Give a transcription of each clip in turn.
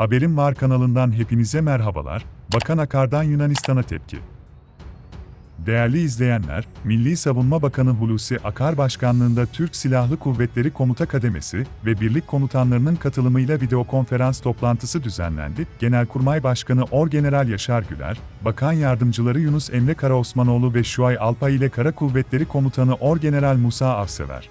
Haberim Var kanalından hepinize merhabalar. Bakan Akar'dan Yunanistan'a tepki. Değerli izleyenler, Milli Savunma Bakanı Hulusi Akar başkanlığında Türk Silahlı Kuvvetleri Komuta Kademesi ve birlik komutanlarının katılımıyla videokonferans toplantısı düzenlendi. Genelkurmay Başkanı Orgeneral Yaşar Güler, Bakan Yardımcıları Yunus Emre Karaosmanoğlu ve Şuay Alpay ile Kara Kuvvetleri Komutanı Orgeneral Musa Avsever,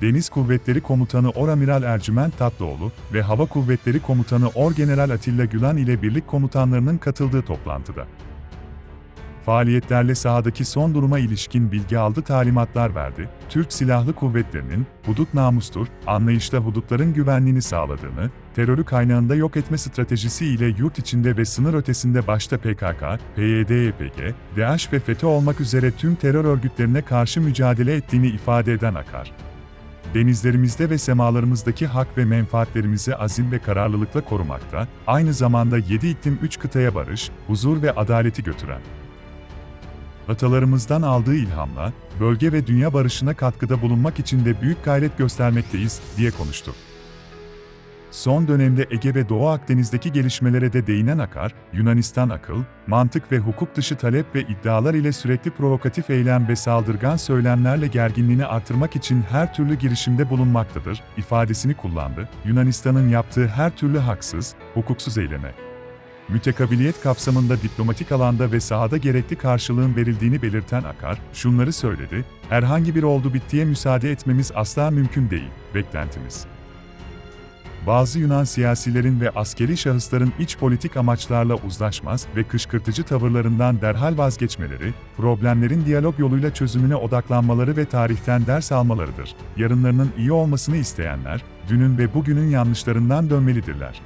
Deniz Kuvvetleri Komutanı Oramiral Ercüment Tatlıoğlu ve Hava Kuvvetleri Komutanı Orgeneral Atilla Gülan ile birlik komutanlarının katıldığı toplantıda faaliyetlerle sahadaki son duruma ilişkin bilgi aldı talimatlar verdi. Türk Silahlı Kuvvetleri'nin hudut namustur, anlayışla hudutların güvenliğini sağladığını, terörü kaynağında yok etme stratejisi ile yurt içinde ve sınır ötesinde başta PKK, PYD, YPG, DAEŞ ve FETÖ olmak üzere tüm terör örgütlerine karşı mücadele ettiğini ifade eden Akar. Denizlerimizde ve semalarımızdaki hak ve menfaatlerimizi azim ve kararlılıkla korumakta, aynı zamanda 7 iklim 3 kıtaya barış, huzur ve adaleti götüren, atalarımızdan aldığı ilhamla, bölge ve dünya barışına katkıda bulunmak için de büyük gayret göstermekteyiz, diye konuştu. Son dönemde Ege ve Doğu Akdeniz'deki gelişmelere de değinen Akar, Yunanistan akıl, mantık ve hukuk dışı talep ve iddialar ile sürekli provokatif eylem ve saldırgan söylemlerle gerginliğini artırmak için her türlü girişimde bulunmaktadır, ifadesini kullandı. Yunanistan'ın yaptığı her türlü haksız, hukuksuz eyleme, mütekabiliyet kapsamında diplomatik alanda ve sahada gerekli karşılığın verildiğini belirten Akar, şunları söyledi, herhangi bir oldu bittiye müsaade etmemiz asla mümkün değil, beklentimiz. Bazı Yunan siyasilerin ve askeri şahısların iç politik amaçlarla uzlaşmaz ve kışkırtıcı tavırlarından derhal vazgeçmeleri, problemlerin diyalog yoluyla çözümüne odaklanmaları ve tarihten ders almalarıdır. Yarınlarının iyi olmasını isteyenler, dünün ve bugünün yanlışlarından dönmelidirler.